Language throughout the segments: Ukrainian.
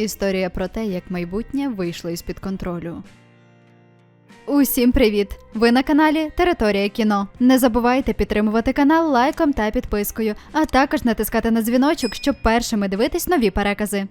Історія про те, як майбутнє вийшло із-під контролю. Усім привіт! Ви на каналі Територія кіно. Не забувайте підтримувати канал лайком та підпискою, а також натискати на дзвіночок, щоб першими дивитись нові перекази.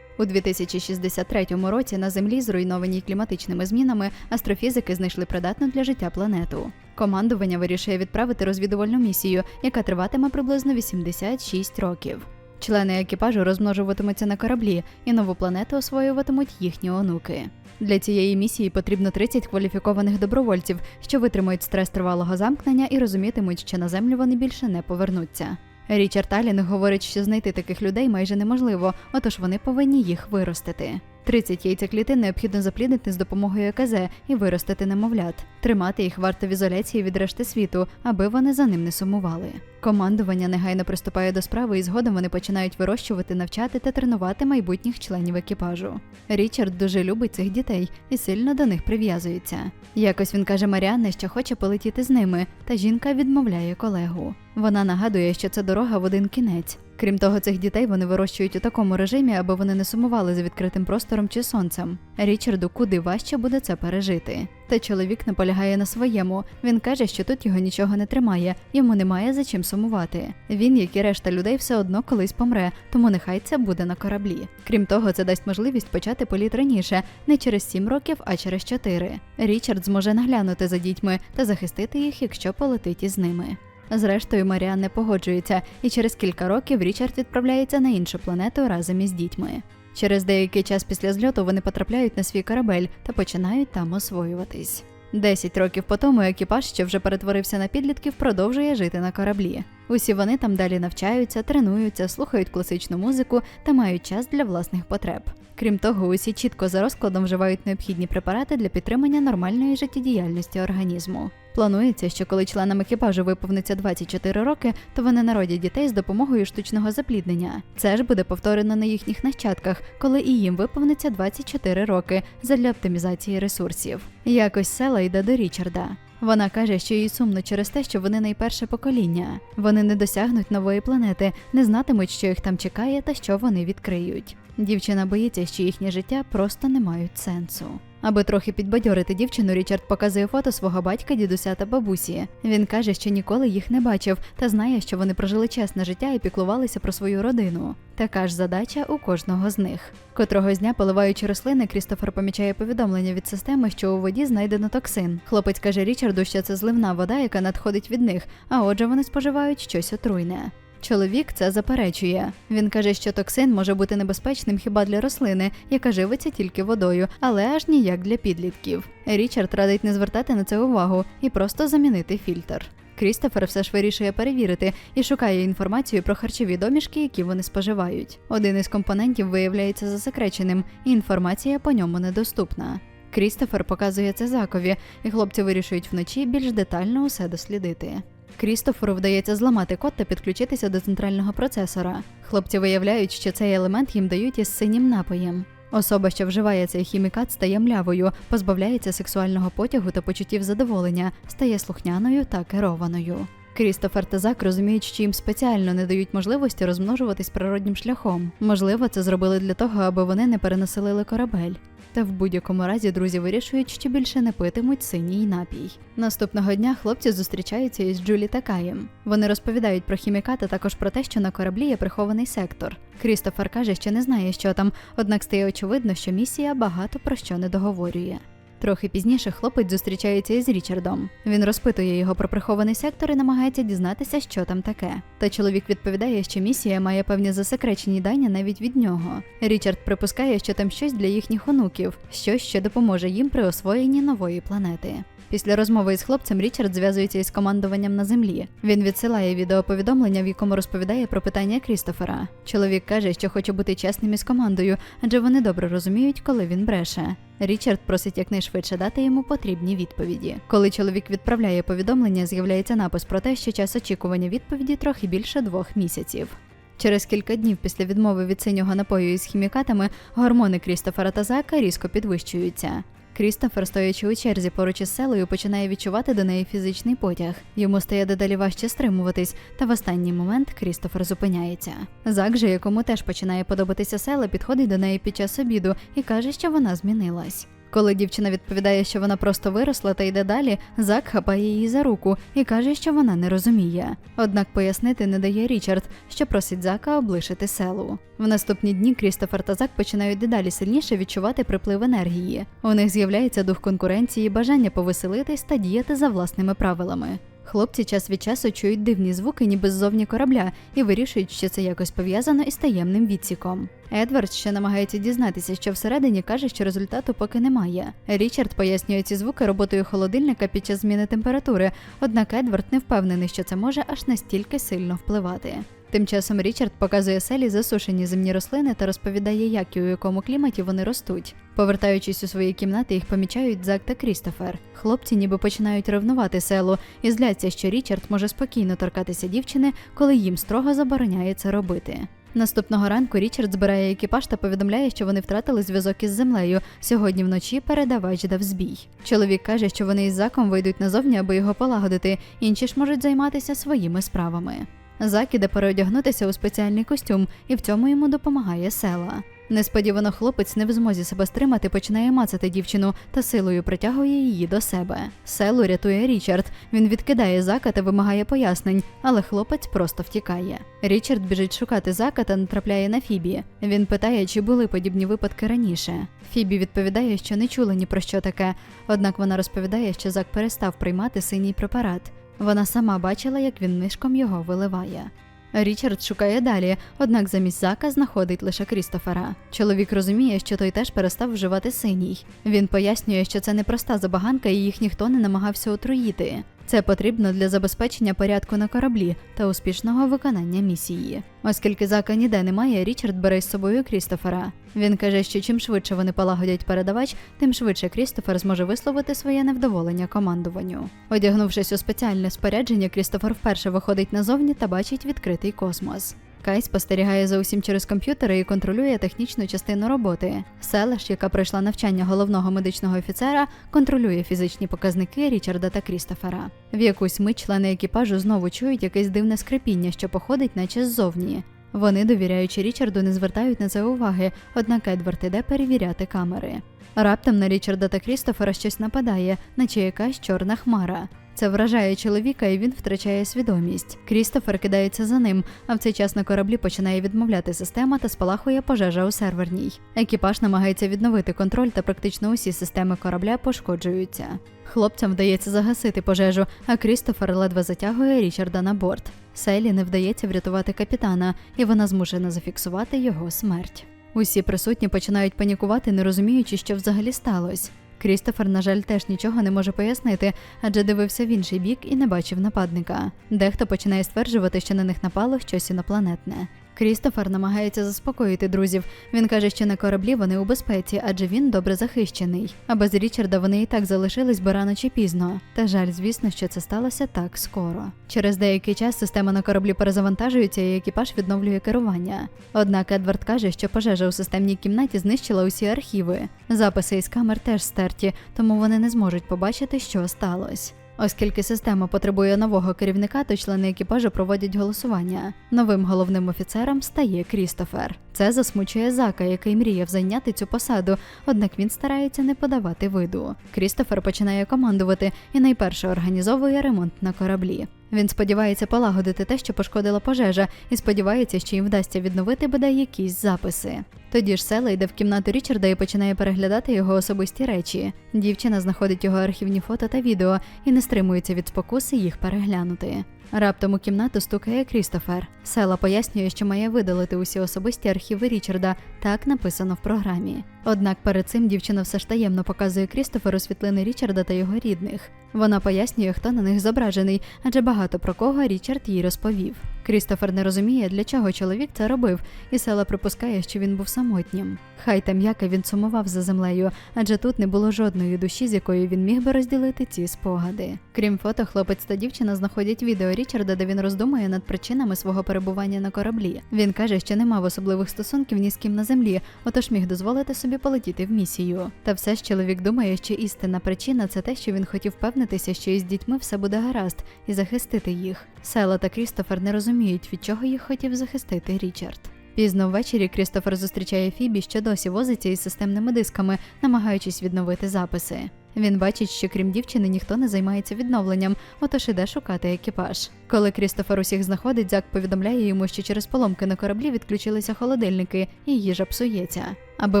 У 2063 році на Землі, зруйнованій кліматичними змінами, астрофізики знайшли придатну для життя планету. Командування вирішує відправити розвідувальну місію, яка триватиме приблизно 86 років. Члени екіпажу розмножуватимуться на кораблі, і нову планету освоюватимуть їхні онуки. Для цієї місії потрібно 30 кваліфікованих добровольців, що витримують стрес тривалого замкнення і розумітимуть, що на землю вони більше не повернуться. Річард Алін говорить, що знайти таких людей майже неможливо, отож вони повинні їх виростити. 30 яйцеклітин необхідно запліднити з допомогою ЕКЗ і виростити немовлят. Тримати їх варто в ізоляції від решти світу, аби вони за ним не сумували. Командування негайно приступає до справи, і згодом вони починають вирощувати, навчати та тренувати майбутніх членів екіпажу. Річард дуже любить цих дітей і сильно до них прив'язується. Якось він каже Маріанне, що хоче полетіти з ними, та жінка відмовляє колегу. Вона нагадує, що це дорога в один кінець. Крім того, цих дітей вони вирощують у такому режимі, аби вони не сумували за відкритим простором чи сонцем. Річарду куди важче буде це пережити. Та чоловік наполягає на своєму. Він каже, що тут його нічого не тримає, йому немає за чим сумувати. Він, як і решта людей, все одно колись помре, тому нехай це буде на кораблі. Крім того, це дасть можливість почати політ раніше, не через сім років, а через чотири. Річард зможе наглянути за дітьми та захистити їх, якщо полетить із ними. Зрештою, Маріан не погоджується, і через кілька років Річард відправляється на іншу планету разом із дітьми. Через деякий час після зльоту вони потрапляють на свій корабель та починають там освоюватись. Десять років по тому екіпаж, що вже перетворився на підлітків, продовжує жити на кораблі. Усі вони там далі навчаються, тренуються, слухають класичну музику та мають час для власних потреб. Крім того, усі чітко за розкладом вживають необхідні препарати для підтримання нормальної життєдіяльності організму. Планується, що коли членам екіпажу виповниться 24 роки, то вони народять дітей з допомогою штучного запліднення. Це ж буде повторено на їхніх нащадках, коли і їм виповниться 24 роки задля оптимізації ресурсів. Якось села йде до Річарда. Вона каже, що їй сумно через те, що вони найперше покоління. Вони не досягнуть нової планети, не знатимуть, що їх там чекає та що вони відкриють. Дівчина боїться, що їхнє життя просто не мають сенсу. Аби трохи підбадьорити дівчину, Річард показує фото свого батька, дідуся та бабусі. Він каже, що ніколи їх не бачив та знає, що вони прожили чесне життя і піклувалися про свою родину. Така ж задача у кожного з них. Котрого дня, поливаючи рослини, Крістофер помічає повідомлення від системи, що у воді знайдено токсин. Хлопець каже Річарду, що це зливна вода, яка надходить від них, а отже, вони споживають щось отруйне. Чоловік це заперечує. Він каже, що токсин може бути небезпечним хіба для рослини, яка живиться тільки водою, але аж ніяк для підлітків. Річард радить не звертати на це увагу і просто замінити фільтр. Крістофер все ж вирішує перевірити і шукає інформацію про харчові домішки, які вони споживають. Один із компонентів виявляється засекреченим, і інформація по ньому недоступна. Крістофер показує це закові, і хлопці вирішують вночі більш детально усе дослідити. Крістоферу вдається зламати код та підключитися до центрального процесора. Хлопці виявляють, що цей елемент їм дають із синім напоєм. Особа, що вживає цей хімікат, стає млявою, позбавляється сексуального потягу та почуттів задоволення, стає слухняною та керованою. Крістофер та Зак розуміють, що їм спеціально не дають можливості розмножуватись природнім шляхом. Можливо, це зробили для того, аби вони не перенаселили корабель. Та в будь-якому разі друзі вирішують, що більше не питимуть синій напій. Наступного дня хлопці зустрічаються із Джулі та Каєм. Вони розповідають про хіміка та також про те, що на кораблі є прихований сектор. Крістофер каже, що не знає, що там, однак стає очевидно, що місія багато про що не договорює. Трохи пізніше хлопець зустрічається із Річардом. Він розпитує його про прихований сектор і намагається дізнатися, що там таке. Та чоловік відповідає, що місія має певні засекречені дані навіть від нього. Річард припускає, що там щось для їхніх онуків, щось, що допоможе їм при освоєнні нової планети. Після розмови із хлопцем Річард зв'язується із командуванням на землі. Він відсилає відеоповідомлення, в якому розповідає про питання Крістофера. Чоловік каже, що хоче бути чесним із командою, адже вони добре розуміють, коли він бреше. Річард просить якнайшвидше дати йому потрібні відповіді. Коли чоловік відправляє повідомлення, з'являється напис про те, що час очікування відповіді трохи більше двох місяців. Через кілька днів після відмови від синього напою із хімікатами гормони Крістофера та Зака різко підвищуються. Крістофер, стоячи у черзі поруч із селою, починає відчувати до неї фізичний потяг. Йому стає дедалі важче стримуватись, та в останній момент Крістофер зупиняється. Зак же, якому теж починає подобатися села, підходить до неї під час обіду і каже, що вона змінилась. Коли дівчина відповідає, що вона просто виросла та йде далі, Зак хапає її за руку і каже, що вона не розуміє. Однак пояснити не дає Річард, що просить Зака облишити селу. В наступні дні Крістофер та Зак починають дедалі сильніше відчувати приплив енергії. У них з'являється дух конкуренції, бажання повеселитись та діяти за власними правилами. Хлопці час від часу чують дивні звуки, ніби ззовні корабля, і вирішують, що це якось пов'язано із таємним відсіком. Едвард ще намагається дізнатися, що всередині каже, що результату поки немає. Річард пояснює ці звуки роботою холодильника під час зміни температури, однак Едвард не впевнений, що це може аж настільки сильно впливати. Тим часом Річард показує селі засушені земні рослини та розповідає, як і у якому кліматі вони ростуть. Повертаючись у свої кімнати, їх помічають Зак та Крістофер. Хлопці ніби починають ревнувати селу і зляться, що Річард може спокійно торкатися дівчини, коли їм строго забороняє це робити. Наступного ранку Річард збирає екіпаж та повідомляє, що вони втратили зв'язок із землею. Сьогодні вночі передавач дав збій. Чоловік каже, що вони із заком вийдуть назовні, аби його полагодити. Інші ж можуть займатися своїми справами. Зак переодягнутися у спеціальний костюм, і в цьому йому допомагає села. Несподівано хлопець не в змозі себе стримати, починає мацати дівчину та силою притягує її до себе. Селу рятує Річард. Він відкидає зака та вимагає пояснень, але хлопець просто втікає. Річард біжить шукати зака та натрапляє на Фібі. Він питає, чи були подібні випадки раніше. Фібі відповідає, що не чула ні про що таке, однак вона розповідає, що зак перестав приймати синій препарат. Вона сама бачила, як він нишком його виливає. Річард шукає далі, однак замість зака знаходить лише Крістофера. Чоловік розуміє, що той теж перестав вживати синій. Він пояснює, що це непроста забаганка і їх ніхто не намагався отруїти. Це потрібно для забезпечення порядку на кораблі та успішного виконання місії. Оскільки зака ніде немає, Річард бере з собою Крістофера. Він каже, що чим швидше вони полагодять передавач, тим швидше Крістофер зможе висловити своє невдоволення командуванню. Одягнувшись у спеціальне спорядження, Крістофер вперше виходить назовні та бачить відкритий космос. Кай спостерігає за усім через комп'ютери і контролює технічну частину роботи. Селеш, яка пройшла навчання головного медичного офіцера, контролює фізичні показники Річарда та Крістофера. В якусь мить члени екіпажу знову чують якесь дивне скрипіння, що походить, наче ззовні. Вони, довіряючи Річарду, не звертають на це уваги, однак Едвард іде перевіряти камери. Раптом на Річарда та Крістофера щось нападає, наче якась чорна хмара. Це вражає чоловіка, і він втрачає свідомість. Крістофер кидається за ним, а в цей час на кораблі починає відмовляти система та спалахує пожежа у серверній. Екіпаж намагається відновити контроль, та практично усі системи корабля пошкоджуються. Хлопцям вдається загасити пожежу, а Крістофер ледве затягує Річарда на борт. Селі не вдається врятувати капітана, і вона змушена зафіксувати його смерть. Усі присутні починають панікувати, не розуміючи, що взагалі сталося. Крістофер, на жаль, теж нічого не може пояснити, адже дивився в інший бік і не бачив нападника. Дехто починає стверджувати, що на них напало щось інопланетне. Крістофер намагається заспокоїти друзів. Він каже, що на кораблі вони у безпеці, адже він добре захищений. А без Річарда вони і так залишились би рано чи пізно. Та жаль, звісно, що це сталося так скоро. Через деякий час система на кораблі перезавантажується, і екіпаж відновлює керування. Однак Едвард каже, що пожежа у системній кімнаті знищила усі архіви. Записи із камер теж стерті, тому вони не зможуть побачити, що сталося. Оскільки система потребує нового керівника, то члени екіпажу проводять голосування. Новим головним офіцером стає Крістофер. Це засмучує зака, який мріяв зайняти цю посаду, однак він старається не подавати виду. Крістофер починає командувати і найперше організовує ремонт на кораблі. Він сподівається полагодити те, що пошкодила пожежа, і сподівається, що їм вдасться відновити бодай якісь записи. Тоді ж Села йде в кімнату Річарда і починає переглядати його особисті речі. Дівчина знаходить його архівні фото та відео і не стримується від спокуси їх переглянути. Раптом у кімнату стукає Крістофер. Села пояснює, що має видалити усі особисті архіви Річарда, так написано в програмі. Однак перед цим дівчина все ж таємно показує Крістоферу світлини Річарда та його рідних. Вона пояснює, хто на них зображений, адже багато про кого Річард їй розповів. Крістофер не розуміє, для чого чоловік це робив, і села припускає, що він був самотнім. Хай там яке він сумував за землею, адже тут не було жодної душі, з якою він міг би розділити ці спогади. Крім фото, хлопець та дівчина знаходять відео Річарда, де він роздумує над причинами свого перебування на кораблі. Він каже, що не мав особливих стосунків ні з ким на землі, отож міг дозволити собі собі полетіти в місію. Та все ж чоловік думає, що істинна причина це те, що він хотів впевнитися, що із дітьми все буде гаразд, і захистити їх. Села та Крістофер не розуміють, від чого їх хотів захистити Річард. Пізно ввечері Крістофер зустрічає Фібі, що досі возиться із системними дисками, намагаючись відновити записи. Він бачить, що крім дівчини ніхто не займається відновленням, отож іде шукати екіпаж. Коли Крістофер усіх знаходить, Зак повідомляє йому, що через поломки на кораблі відключилися холодильники, і їжа псується. Аби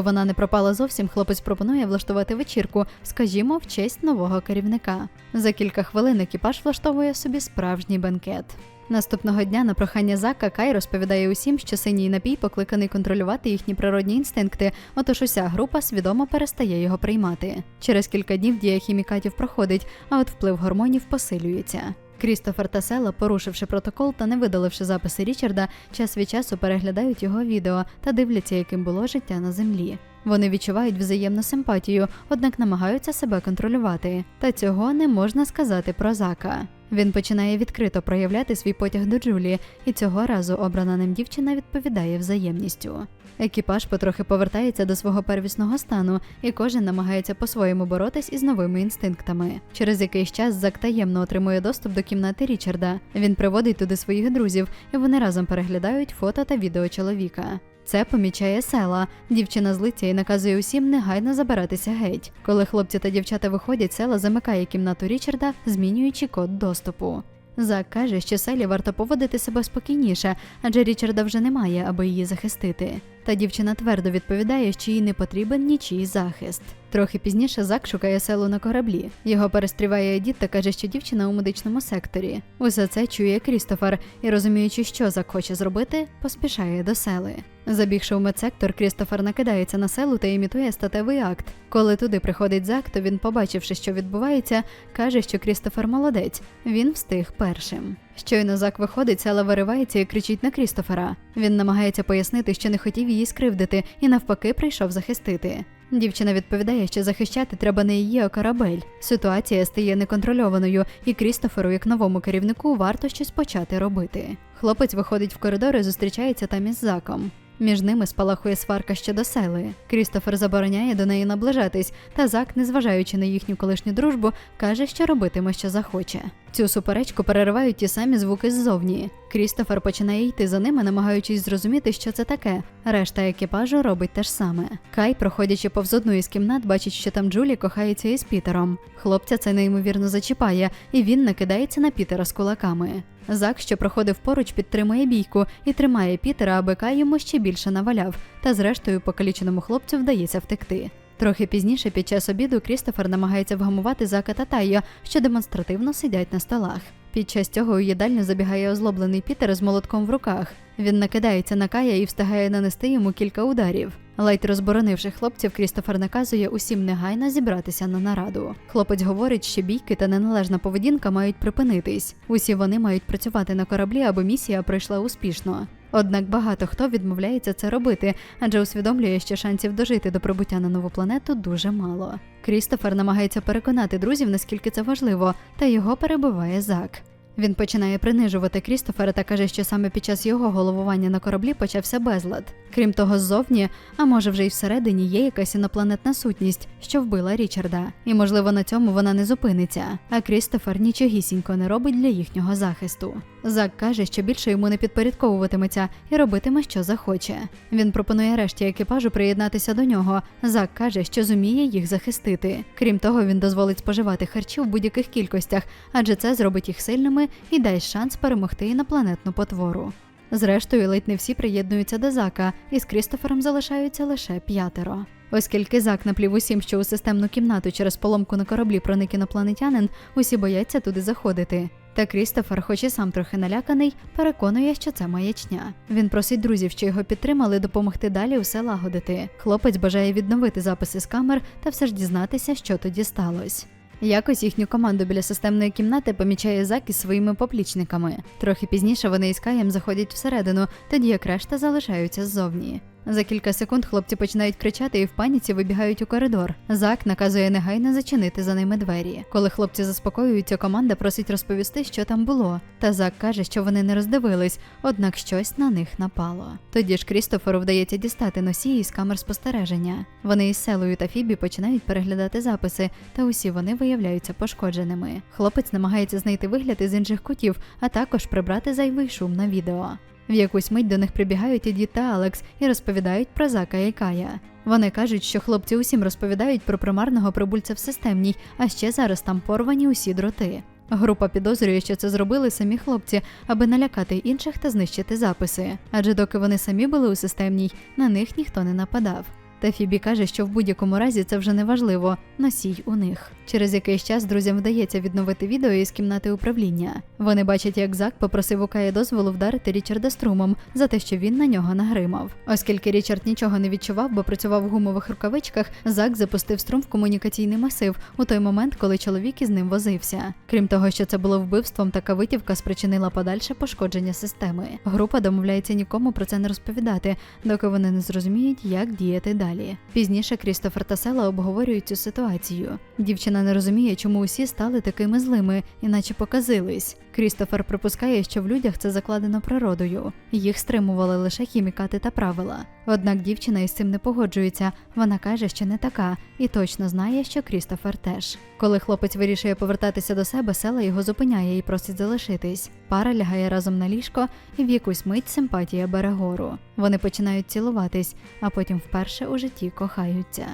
вона не пропала зовсім, хлопець пропонує влаштувати вечірку, скажімо, в честь нового керівника. За кілька хвилин екіпаж влаштовує собі справжній бенкет. Наступного дня на прохання Зака Кай розповідає усім, що синій напій покликаний контролювати їхні природні інстинкти, отож уся група свідомо перестає його приймати. Через кілька днів дія хімікатів проходить, а от вплив гормонів посилюється. Крістофер та Села, порушивши протокол та не видаливши записи Річарда, час від часу переглядають його відео та дивляться, яким було життя на землі. Вони відчувають взаємну симпатію, однак намагаються себе контролювати. Та цього не можна сказати про Зака. Він починає відкрито проявляти свій потяг до Джулі, і цього разу обрана ним дівчина відповідає взаємністю. Екіпаж потрохи повертається до свого первісного стану, і кожен намагається по-своєму боротись із новими інстинктами. Через якийсь час Зак таємно отримує доступ до кімнати Річарда. Він приводить туди своїх друзів, і вони разом переглядають фото та відео чоловіка. Це помічає села. Дівчина злиться і наказує усім негайно забиратися геть. Коли хлопці та дівчата виходять, села замикає кімнату Річарда, змінюючи код доступу. Зак каже, що селі варто поводити себе спокійніше, адже Річарда вже немає, аби її захистити. Та дівчина твердо відповідає, що їй не потрібен нічий захист. Трохи пізніше Зак шукає селу на кораблі. Його перестріває Едіт та каже, що дівчина у медичному секторі. Усе це чує Крістофер і, розуміючи, що Зак хоче зробити, поспішає до сели. Забігши у медсектор, Крістофер накидається на селу та імітує статевий акт. Коли туди приходить Зак, то він, побачивши, що відбувається, каже, що Крістофер молодець. Він встиг першим. Щойно Зак виходить, села виривається і кричить на Крістофера. Він намагається пояснити, що не хотів її скривдити, і навпаки прийшов захистити. Дівчина відповідає, що захищати треба не її, а корабель. Ситуація стає неконтрольованою, і Крістоферу, як новому керівнику, варто щось почати робити. Хлопець виходить в коридор і зустрічається там із Заком. Між ними спалахує сварка щодо сели. Крістофер забороняє до неї наближатись, та Зак, незважаючи на їхню колишню дружбу, каже, що робитиме, що захоче. Цю суперечку переривають ті самі звуки ззовні. Крістофер починає йти за ними, намагаючись зрозуміти, що це таке. Решта екіпажу робить те ж саме. Кай, проходячи повз одну із кімнат, бачить, що там Джулі кохається із Пітером. Хлопця це неймовірно зачіпає, і він накидається на Пітера з кулаками. Зак, що проходив поруч, підтримує бійку і тримає Пітера, аби Кай йому ще більше наваляв, та зрештою покаліченому хлопцю вдається втекти. Трохи пізніше, під час обіду, Крістофер намагається вгамувати Зака та Тайо, що демонстративно сидять на столах. Під час цього у їдальню забігає озлоблений Пітер з молотком в руках. Він накидається на Кая і встигає нанести йому кілька ударів. Ледь розборонивши хлопців, Крістофер наказує усім негайно зібратися на нараду. Хлопець говорить, що бійки та неналежна поведінка мають припинитись. Усі вони мають працювати на кораблі, аби місія пройшла успішно. Однак багато хто відмовляється це робити, адже усвідомлює, що шансів дожити до прибуття на нову планету дуже мало. Крістофер намагається переконати друзів, наскільки це важливо, та його перебиває Зак. Він починає принижувати Крістофера та каже, що саме під час його головування на кораблі почався безлад. Крім того, ззовні, а може вже й всередині є якась інопланетна сутність, що вбила Річарда. І можливо на цьому вона не зупиниться. А Крістофер нічогісінько не робить для їхнього захисту. Зак каже, що більше йому не підпорядковуватиметься і робитиме, що захоче. Він пропонує решті екіпажу приєднатися до нього. Зак каже, що зуміє їх захистити. Крім того, він дозволить споживати харчі в будь-яких кількостях, адже це зробить їх сильними і дасть шанс перемогти інопланетну потвору. Зрештою, ледь не всі приєднуються до Зака, і з Крістофером залишаються лише п'ятеро. Оскільки Зак наплів усім, що у системну кімнату через поломку на кораблі проник інопланетянин, усі бояться туди заходити. Та Крістофер, хоч і сам трохи наляканий, переконує, що це маячня. Він просить друзів, що його підтримали, допомогти далі усе лагодити. Хлопець бажає відновити записи з камер та все ж дізнатися, що тоді сталося. Якось їхню команду біля системної кімнати помічає Зак із своїми поплічниками. Трохи пізніше вони із Каєм заходять всередину, тоді як решта залишаються ззовні. За кілька секунд хлопці починають кричати і в паніці вибігають у коридор. Зак наказує негайно зачинити за ними двері. Коли хлопці заспокоюються, команда просить розповісти, що там було. Та Зак каже, що вони не роздивились, однак щось на них напало. Тоді ж Крістоферу вдається дістати носії із камер спостереження. Вони із селою та Фібі починають переглядати записи, та усі вони виявляються пошкодженими. Хлопець намагається знайти вигляд із інших кутів, а також прибрати зайвий шум на відео. В якусь мить до них прибігають Еді та Алекс і розповідають про Зака і Кая. Вони кажуть, що хлопці усім розповідають про примарного прибульця в системній, а ще зараз там порвані усі дроти. Група підозрює, що це зробили самі хлопці, аби налякати інших та знищити записи. Адже доки вони самі були у системній, на них ніхто не нападав. Та Фібі каже, що в будь-якому разі це вже не важливо, носій у них. Через якийсь час друзям вдається відновити відео із кімнати управління. Вони бачать, як Зак попросив у Кая дозволу вдарити Річарда струмом за те, що він на нього нагримав. Оскільки Річард нічого не відчував, бо працював в гумових рукавичках, Зак запустив струм в комунікаційний масив у той момент, коли чоловік із ним возився. Крім того, що це було вбивством, така витівка спричинила подальше пошкодження системи. Група домовляється нікому про це не розповідати, доки вони не зрозуміють, як діяти далі. Пізніше Крістофер та Села обговорюють цю ситуацію. Дівчина не розуміє, чому усі стали такими злими, іначе показились. Крістофер припускає, що в людях це закладено природою. Їх стримували лише хімікати та правила. Однак дівчина із цим не погоджується. Вона каже, що не така, і точно знає, що Крістофер теж. Коли хлопець вирішує повертатися до себе, села його зупиняє і просить залишитись. Пара лягає разом на ліжко, і в якусь мить симпатія бере гору. Вони починають цілуватись, а потім вперше у житті кохаються.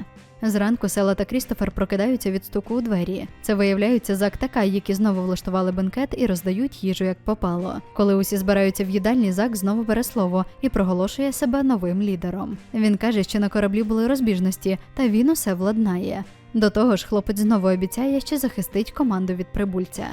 Зранку Села та Крістофер прокидаються від стуку у двері. Це виявляються Зак та Кай, які знову влаштували бенкет і роздають їжу як попало. Коли усі збираються в їдальні, Зак знову бере слово і проголошує себе новим лідером. Він каже, що на кораблі були розбіжності, та він усе владнає. До того ж, хлопець знову обіцяє, що захистить команду від прибульця.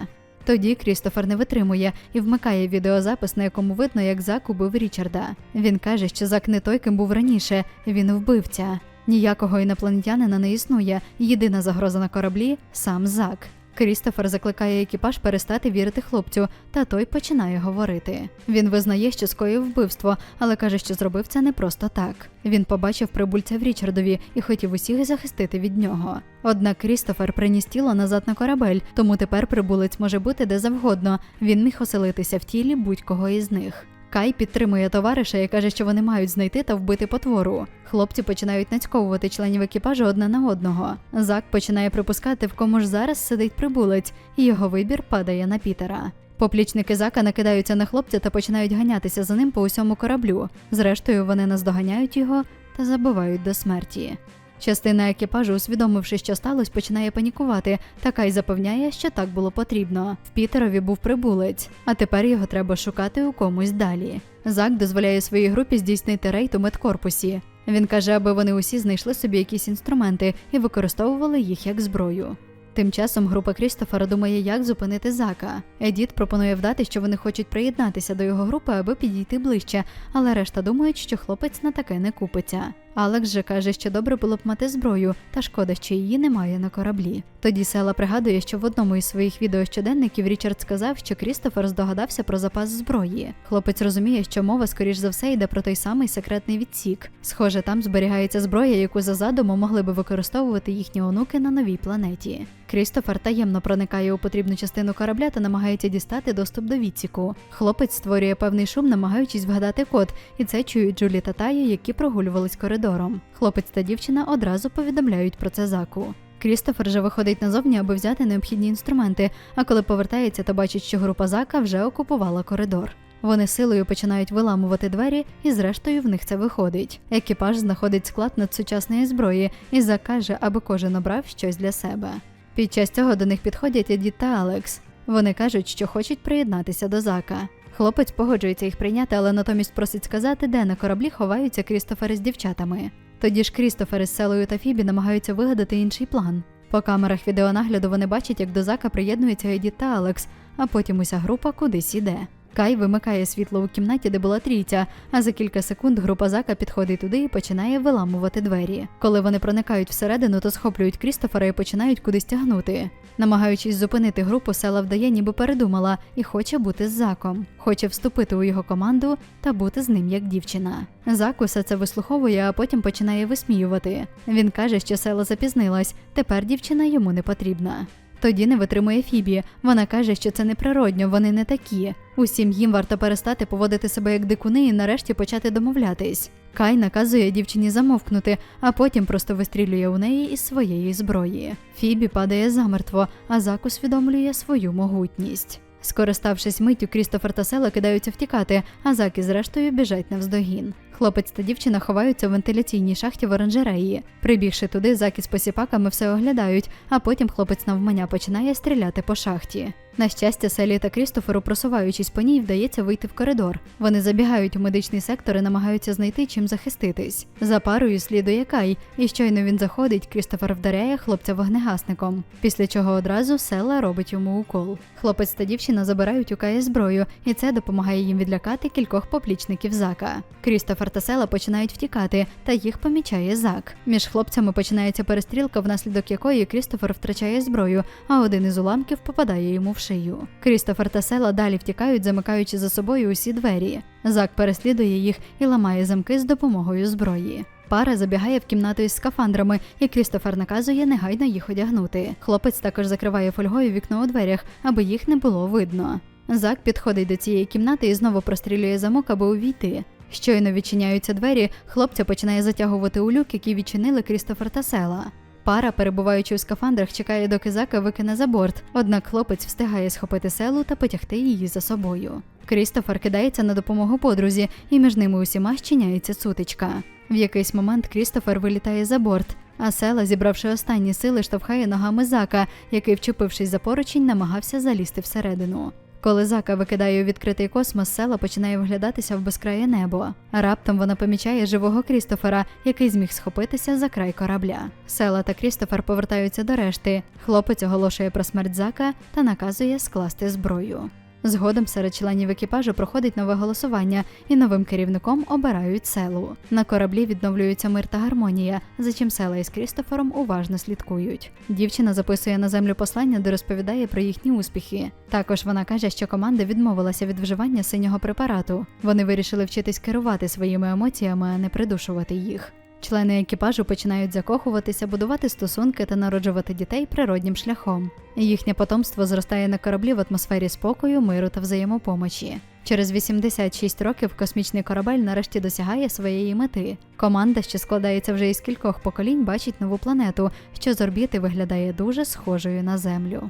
Тоді Крістофер не витримує і вмикає відеозапис, на якому видно, як Зак убив Річарда. Він каже, що Зак не той, ким був раніше, він вбивця. Ніякого інопланетянина не існує. Єдина загроза на кораблі сам Зак. Крістофер закликає екіпаж перестати вірити хлопцю, та той починає говорити. Він визнає, що скоїв вбивство, але каже, що зробив це не просто так. Він побачив прибульця в Річардові і хотів усіх захистити від нього. Однак Крістофер приніс тіло назад на корабель, тому тепер прибулець може бути де завгодно. Він міг оселитися в тілі будь-кого із них. Кай підтримує товариша і каже, що вони мають знайти та вбити потвору. Хлопці починають нацьковувати членів екіпажу одне на одного. Зак починає припускати, в кому ж зараз сидить прибулець, і його вибір падає на Пітера. Поплічники Зака накидаються на хлопця та починають ганятися за ним по усьому кораблю. Зрештою, вони наздоганяють його та забивають до смерті. Частина екіпажу, усвідомивши, що сталося, починає панікувати, та Кай запевняє, що так було потрібно. В Пітерові був прибулець, а тепер його треба шукати у комусь далі. Зак дозволяє своїй групі здійснити рейд у медкорпусі. Він каже, аби вони усі знайшли собі якісь інструменти і використовували їх як зброю. Тим часом група Крістофера думає, як зупинити Зака. Едіт пропонує вдати, що вони хочуть приєднатися до його групи, аби підійти ближче, але решта думають, що хлопець на таке не купиться. Алекс же каже, що добре було б мати зброю, та шкода, що її немає на кораблі. Тоді Села пригадує, що в одному із своїх відеощоденників Річард сказав, що Крістофер здогадався про запас зброї. Хлопець розуміє, що мова, скоріш за все, йде про той самий секретний відсік. Схоже, там зберігається зброя, яку за задумом могли би використовувати їхні онуки на новій планеті. Крістофер таємно проникає у потрібну частину корабля та намагається дістати доступ до відсіку. Хлопець створює певний шум, намагаючись вгадати код, і це чують Джулі та Тая, які прогулювались коридором. Хлопець та дівчина одразу повідомляють про це заку. Крістофер же виходить назовні, аби взяти необхідні інструменти, а коли повертається, то бачить, що група зака вже окупувала коридор. Вони силою починають виламувати двері, і зрештою в них це виходить. Екіпаж знаходить склад надсучасної зброї і закаже, аби кожен обрав щось для себе. Під час цього до них підходять Еді та Алекс. Вони кажуть, що хочуть приєднатися до зака. Хлопець погоджується їх прийняти, але натомість просить сказати, де на кораблі ховаються Крістофери з дівчатами. Тоді ж Крістофери з Селою та Фібі намагаються вигадати інший план. По камерах відеонагляду вони бачать, як до зака приєднуються Еді та Алекс, а потім уся група кудись іде. Кай вимикає світло у кімнаті, де була трійця, а за кілька секунд група Зака підходить туди і починає виламувати двері. Коли вони проникають всередину, то схоплюють Крістофера і починають кудись тягнути. Намагаючись зупинити групу, села вдає, ніби передумала і хоче бути з Заком, хоче вступити у його команду та бути з ним як дівчина. Зак усе це вислуховує, а потім починає висміювати. Він каже, що села запізнилась, тепер дівчина йому не потрібна. Тоді не витримує Фібі. Вона каже, що це неприродньо, вони не такі. Усім їм варто перестати поводити себе як дикуни і нарешті почати домовлятись. Кай наказує дівчині замовкнути, а потім просто вистрілює у неї із своєї зброї. Фібі падає замертво, а Зак усвідомлює свою могутність. Скориставшись миттю, Крістофер та Села кидаються втікати, а Зак із рештою біжать навздогін. Хлопець та дівчина ховаються в вентиляційній шахті в оранжереї. Прибігши туди, Зак із посіпаками все оглядають, а потім хлопець навмання починає стріляти по шахті. На щастя, Селі та Крістоферу, просуваючись по ній, вдається вийти в коридор. Вони забігають у медичний сектор і намагаються знайти чим захиститись. За парою слідує Кай, і щойно він заходить, Крістофер вдаряє хлопця вогнегасником. Після чого одразу Села робить йому укол. Хлопець та дівчина забирають у Кая зброю, і це допомагає їм відлякати кількох поплічників Зака. Крістофер та Села починають втікати, та їх помічає Зак. Між хлопцями починається перестрілка, внаслідок якої Крістофер втрачає зброю, а один із уламків попадає йому в шию. Крістофер та Села далі втікають, замикаючи за собою усі двері. Зак переслідує їх і ламає замки з допомогою зброї. Пара забігає в кімнату із скафандрами, і Крістофер наказує негайно їх одягнути. Хлопець також закриває фольгою вікно у дверях, аби їх не було видно. Зак підходить до цієї кімнати і знову прострілює замок, аби увійти. Щойно відчиняються двері, хлопця починає затягувати у люк, який відчинили Крістофер та Села. Пара, перебуваючи у скафандрах, чекає, доки зака викине за борт. Однак хлопець встигає схопити селу та потягти її за собою. Крістофер кидається на допомогу подрузі, і між ними усіма щиняється сутичка. В якийсь момент Крістофер вилітає за борт, а села, зібравши останні сили, штовхає ногами зака, який, вчепившись за поручень, намагався залізти всередину. Коли зака викидає у відкритий космос, села починає вглядатися в безкрає небо. Раптом вона помічає живого Крістофера, який зміг схопитися за край корабля. Села та Крістофер повертаються до решти. Хлопець оголошує про смерть зака та наказує скласти зброю. Згодом серед членів екіпажу проходить нове голосування, і новим керівником обирають селу. На кораблі відновлюється мир та гармонія, за чим села із Крістофером уважно слідкують. Дівчина записує на землю послання, де розповідає про їхні успіхи. Також вона каже, що команда відмовилася від вживання синього препарату. Вони вирішили вчитись керувати своїми емоціями, а не придушувати їх. Члени екіпажу починають закохуватися, будувати стосунки та народжувати дітей природнім шляхом. Їхнє потомство зростає на кораблі в атмосфері спокою, миру та взаємопомочі. Через 86 років космічний корабель нарешті досягає своєї мети. Команда, що складається вже із кількох поколінь, бачить нову планету, що з орбіти виглядає дуже схожою на Землю.